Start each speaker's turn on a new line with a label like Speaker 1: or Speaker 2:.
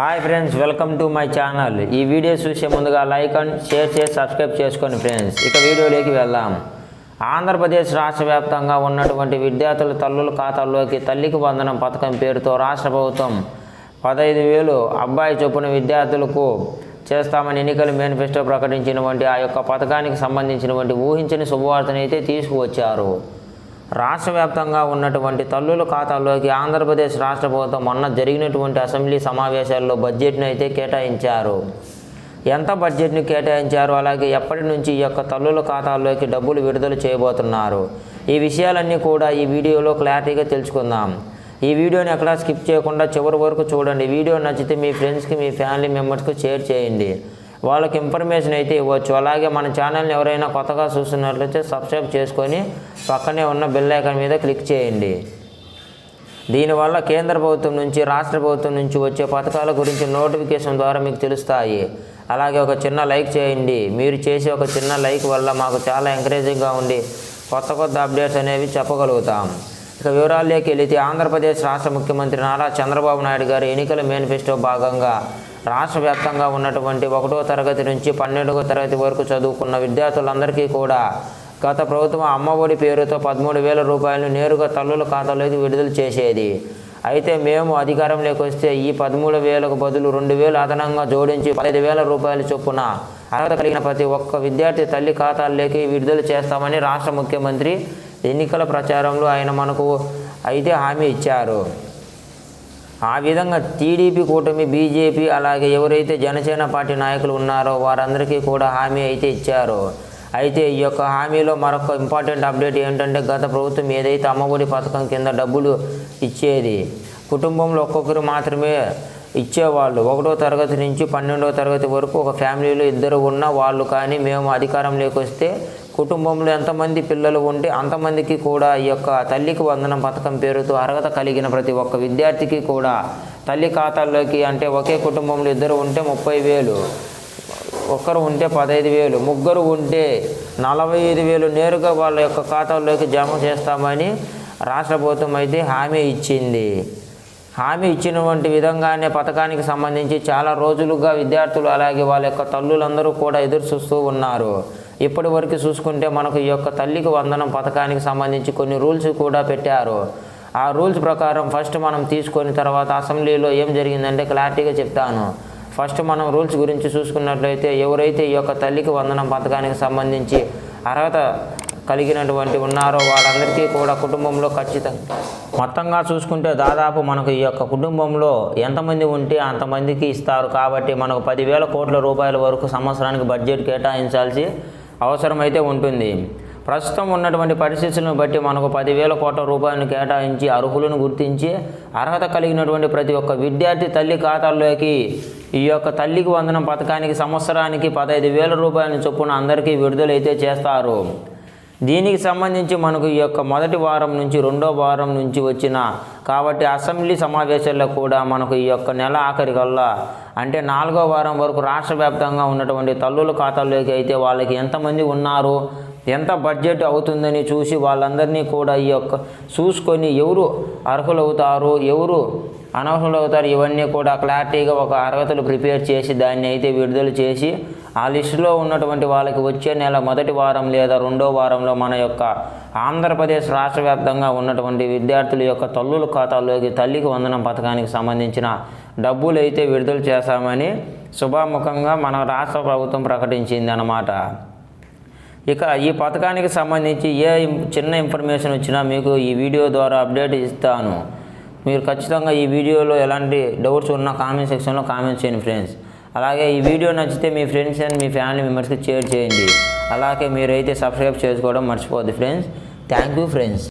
Speaker 1: Hi friends welcome to my channel. ఈ video చూసే ముందుగా లైక్ అండ్ షేర్ చేసి సబ్స్క్రైబ్ చేసుకోండి ఫ్రెండ్స్. ఇక వీడియోలోకి వెళ్దాం. ఆంధ్రప్రదేశ్ రాష్ట్ర వ్యాప్తంగా ఉన్నటువంటి విద్యార్థుల తల్లుల ఖాతాల్లోకి తల్లికి వందనం పథకం పేరుతో రాష్ట్ర ప్రభుత్వం పదహైదు వేలు అబ్బాయి చొప్పున విద్యార్థులకు చేస్తామని ఎన్నికల మేనిఫెస్టో ప్రకటించినటువంటి ఆ యొక్క పథకానికి సంబంధించినటువంటి ఊహించని శుభవార్తనైతే తీసుకువచ్చారు. రాష్ట్ర వ్యాప్తంగా ఉన్నటువంటి తల్లుల ఖాతాల్లోకి ఆంధ్రప్రదేశ్ రాష్ట్ర ప్రభుత్వం మొన్న జరిగినటువంటి అసెంబ్లీ సమావేశాల్లో బడ్జెట్ను అయితే కేటాయించారు. ఎంత బడ్జెట్ను కేటాయించారు? అలాగే ఎప్పటి నుంచి ఈ యొక్క తల్లుల ఖాతాల్లోకి డబ్బులు విడుదల చేయబోతున్నారు? ఈ విషయాలన్నీ కూడా ఈ వీడియోలో క్లారిటీగా తెలుసుకుందాం. ఈ వీడియోని ఎక్కడా స్కిప్ చేయకుండా చివరి వరకు చూడండి. వీడియో నచ్చితే మీ ఫ్రెండ్స్కి మీ ఫ్యామిలీ మెంబర్స్కి షేర్ చేయండి. వాళ్ళకి ఇన్ఫర్మేషన్ అయితే ఇవ్వచ్చు. అలాగే మన ఛానల్ని ఎవరైనా కొత్తగా చూస్తున్నట్లయితే సబ్స్క్రైబ్ చేసుకొని పక్కనే ఉన్న బెల్ ఐకాన్ మీద క్లిక్ చేయండి. దీనివల్ల కేంద్ర ప్రభుత్వం నుంచి రాష్ట్ర ప్రభుత్వం నుంచి వచ్చే పథకాల గురించి నోటిఫికేషన్ ద్వారా మీకు తెలుస్తాయి. అలాగే ఒక చిన్న లైక్ చేయండి. మీరు చేసే ఒక చిన్న లైక్ వల్ల మాకు చాలా ఎంకరేజింగ్గా ఉండి కొత్త కొత్త అప్డేట్స్ అనేవి చెప్పగలుగుతాం. ఇక వివరాల్లోకి వెళితే ఆంధ్రప్రదేశ్ రాష్ట్ర ముఖ్యమంత్రి నారా చంద్రబాబు నాయుడు గారి ఎన్నికల మేనిఫెస్టో భాగంగా రాష్ట్ర వ్యాప్తంగా ఉన్నటువంటి ఒకటో తరగతి నుంచి పన్నెండవ తరగతి వరకు చదువుకున్న విద్యార్థులందరికీ కూడా గత ప్రభుత్వం అమ్మఒడి పేరుతో పదమూడు వేల రూపాయలను నేరుగా తల్లుల ఖాతాలోకి విడుదల చేసేది. అయితే మేము అధికారంలోకి వస్తే ఈ పదమూడు వేలకు బదులు రెండు వేలు అదనంగా జోడించి పదహైదు వేల రూపాయల చొప్పున అర్హత కలిగిన ప్రతి ఒక్క విద్యార్థి తల్లి ఖాతాల్లోకి విడుదల చేస్తామని రాష్ట్ర ముఖ్యమంత్రి ఎన్నికల ప్రచారంలో ఆయన మనకు అయితే హామీ ఇచ్చారు. ఆ విధంగా టీడీపీ కూటమి బీజేపీ అలాగే ఎవరైతే జనసేన పార్టీ నాయకులు ఉన్నారో వారందరికీ కూడా హామీ అయితే ఇచ్చారు. అయితే ఈ యొక్క హామీలో మరొక ఇంపార్టెంట్ అప్డేట్ ఏంటంటే గత ప్రభుత్వం ఏదైతే అమ్మఒడి పథకం కింద డబ్బులు ఇచ్చేది కుటుంబంలో ఒక్కొక్కరు మాత్రమే ఇచ్చేవాళ్ళు. ఒకటో తరగతి నుంచి పన్నెండవ తరగతి వరకు ఒక ఫ్యామిలీలో ఇద్దరు ఉన్న వాళ్ళు కానీ మేము అధికారంలోకి వస్తే కుటుంబంలో ఎంతమంది పిల్లలు ఉంటే అంతమందికి కూడా ఈ యొక్క తల్లికి వందనం పథకం పేరుతో అర్హత కలిగిన ప్రతి ఒక్క విద్యార్థికి కూడా తల్లి ఖాతాల్లోకి అంటే ఒకే కుటుంబంలో ఇద్దరు ఉంటే ముప్పై వేలు ఒక్కరు ఉంటే పదహైదు వేలు ముగ్గురు ఉంటే నలభై ఐదు వేలు నేరుగా వాళ్ళ యొక్క ఖాతాల్లోకి జమ చేస్తామని రాష్ట్ర ప్రభుత్వం అయితే హామీ ఇచ్చింది. హామీ ఇచ్చినటువంటి విధంగానే పథకానికి సంబంధించి చాలా రోజులుగా విద్యార్థులు అలాగే వాళ్ళ యొక్క తల్లులందరూ కూడా ఎదురు చూస్తూ ఉన్నారు. ఇప్పటి వరకు చూసుకుంటే మనకు ఈ యొక్క తల్లికి వందనం పథకానికి సంబంధించి కొన్ని రూల్స్ కూడా పెట్టారు. ఆ రూల్స్ ప్రకారం ఫస్ట్ మనం తీసుకొని తర్వాత అసెంబ్లీలో ఏం జరిగిందంటే క్లారిటీగా చెప్తాను. ఫస్ట్ మనం రూల్స్ గురించి చూసుకున్నట్లయితే ఎవరైతే ఈ యొక్క తల్లికి వందనం పథకానికి సంబంధించి అర్హత కలిగినటువంటి ఉన్నారో వాళ్ళందరికీ కూడా కుటుంబంలో ఖచ్చితంగా మొత్తంగా చూసుకుంటే దాదాపు మనకు ఈ యొక్క కుటుంబంలో ఎంతమంది ఉంటే అంతమందికి ఇస్తారు. కాబట్టి మనకు పదివేల కోట్ల రూపాయల వరకు సంవత్సరానికి బడ్జెట్ కేటాయించాల్సి అవసరమైతే ఉంటుంది. ప్రస్తుతం ఉన్నటువంటి పరిస్థితులను బట్టి మనకు పదివేల కోట్ల రూపాయలను కేటాయించి అర్హులను గుర్తించి అర్హత కలిగినటువంటి ప్రతి ఒక్క విద్యార్థి తల్లి ఖాతాల్లోకి ఈ యొక్క తల్లికి వందనం పథకానికి సంవత్సరానికి పదహైదు వేల రూపాయల చొప్పున అందరికీ విడుదలైతే చేస్తారు. దీనికి సంబంధించి మనకు ఈ యొక్క మొదటి వారం నుంచి రెండో వారం నుంచి వచ్చిన కాబట్టి అసెంబ్లీ సమావేశాల్లో కూడా మనకు ఈ యొక్క నెల ఆఖరి కల్లా అంటే నాలుగో వారం వరకు రాష్ట్ర వ్యాప్తంగా ఉన్నటువంటి తల్లుల ఖాతాల్లోకి అయితే వాళ్ళకి ఎంతమంది ఉన్నారు ఎంత బడ్జెట్ అవుతుందని చూసి వాళ్ళందరినీ కూడా ఈ యొక్క చూసుకొని ఎవరు అర్హులవుతారు ఎవరు అనర్హులు అవుతారు ఇవన్నీ కూడా క్లారిటీగా ఒక అర్హతలు ప్రిపేర్ చేసి దాన్ని అయితే విడుదల చేసి ఆ లిస్టులో ఉన్నటువంటి వాళ్ళకి వచ్చే నెల మొదటి వారం లేదా రెండో వారంలో మన యొక్క ఆంధ్రప్రదేశ్ రాష్ట్ర వ్యాప్తంగా ఉన్నటువంటి విద్యార్థుల యొక్క తల్లుల ఖాతాల్లోకి తల్లికి వందనం పథకానికి సంబంధించిన డబ్బులు అయితే విడుదల చేశామని శుభాముఖంగా మన రాష్ట్ర ప్రభుత్వం ప్రకటించింది అన్నమాట ఇక ఈ పథకానికి సంబంధించి ఏ చిన్న ఇన్ఫర్మేషన్ వచ్చినా మీకు ఈ వీడియో ద్వారా అప్డేట్ ఇస్తాను. మీరు ఖచ్చితంగా ఈ వీడియోలో ఎలాంటి డౌట్స్ ఉన్నా కామెంట్ సెక్షన్లో కామెంట్ చేయండి ఫ్రెండ్స్. అలాగే ఈ వీడియో నచ్చితే మీ ఫ్రెండ్స్ అండ్ మీ ఫ్యామిలీ మెంబర్స్కి షేర్ చేయండి. అలాగే మీరైతే సబ్స్క్రైబ్ చేసుకోవడం మర్చిపోద్ది ఫ్రెండ్స్. Thank you friends.